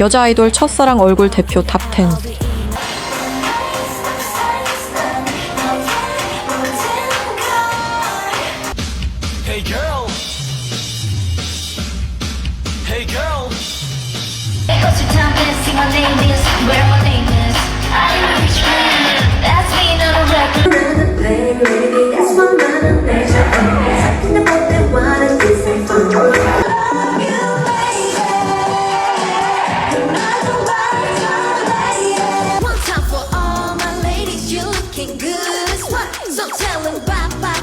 여자 아이돌 첫사랑 얼굴 대표 탑10 Hey girl. Hey girl. So tell him bye bye.